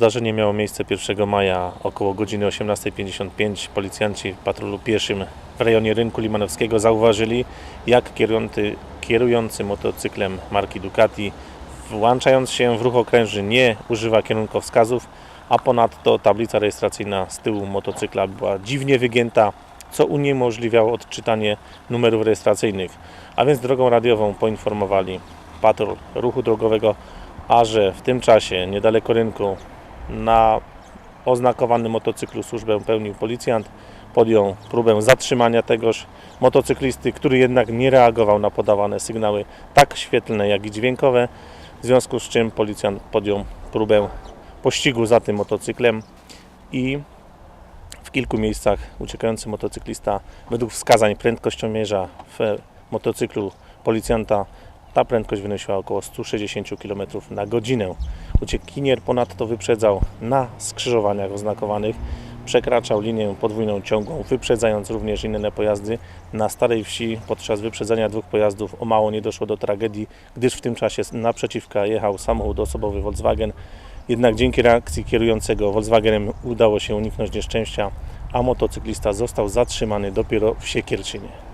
Zdarzenie miało miejsce 1 maja około godziny 18.55. Policjanci w patrolu pieszym w rejonie rynku limanowskiego zauważyli, jak kierujący, kierujący motocyklem marki Ducati, włączając się w ruch okrężny, nie używa kierunkowskazów, a ponadto tablica rejestracyjna z tyłu motocykla była dziwnie wygięta, co uniemożliwiało odczytanie numerów rejestracyjnych. A więc drogą radiową poinformowali patrol ruchu drogowego, a że w tym czasie niedaleko rynku na oznakowanym motocyklu służbę pełnił policjant. Podjął próbę zatrzymania tegoż motocyklisty, który jednak nie reagował na podawane sygnały tak świetlne, jak i dźwiękowe. W związku z czym policjant podjął próbę pościgu za tym motocyklem i w kilku miejscach uciekający motocyklista według wskazań prędkościomierza w motocyklu policjanta ta prędkość wynosiła około 160 km na godzinę. Uciekinier ponadto wyprzedzał na skrzyżowaniach oznakowanych, przekraczał linię podwójną ciągłą, wyprzedzając również inne pojazdy. Na Starej Wsi podczas wyprzedzania dwóch pojazdów o mało nie doszło do tragedii, gdyż w tym czasie naprzeciwka jechał samochód osobowy Volkswagen. Jednak dzięki reakcji kierującego Volkswagenem udało się uniknąć nieszczęścia, a motocyklista został zatrzymany dopiero w Siekierczynie.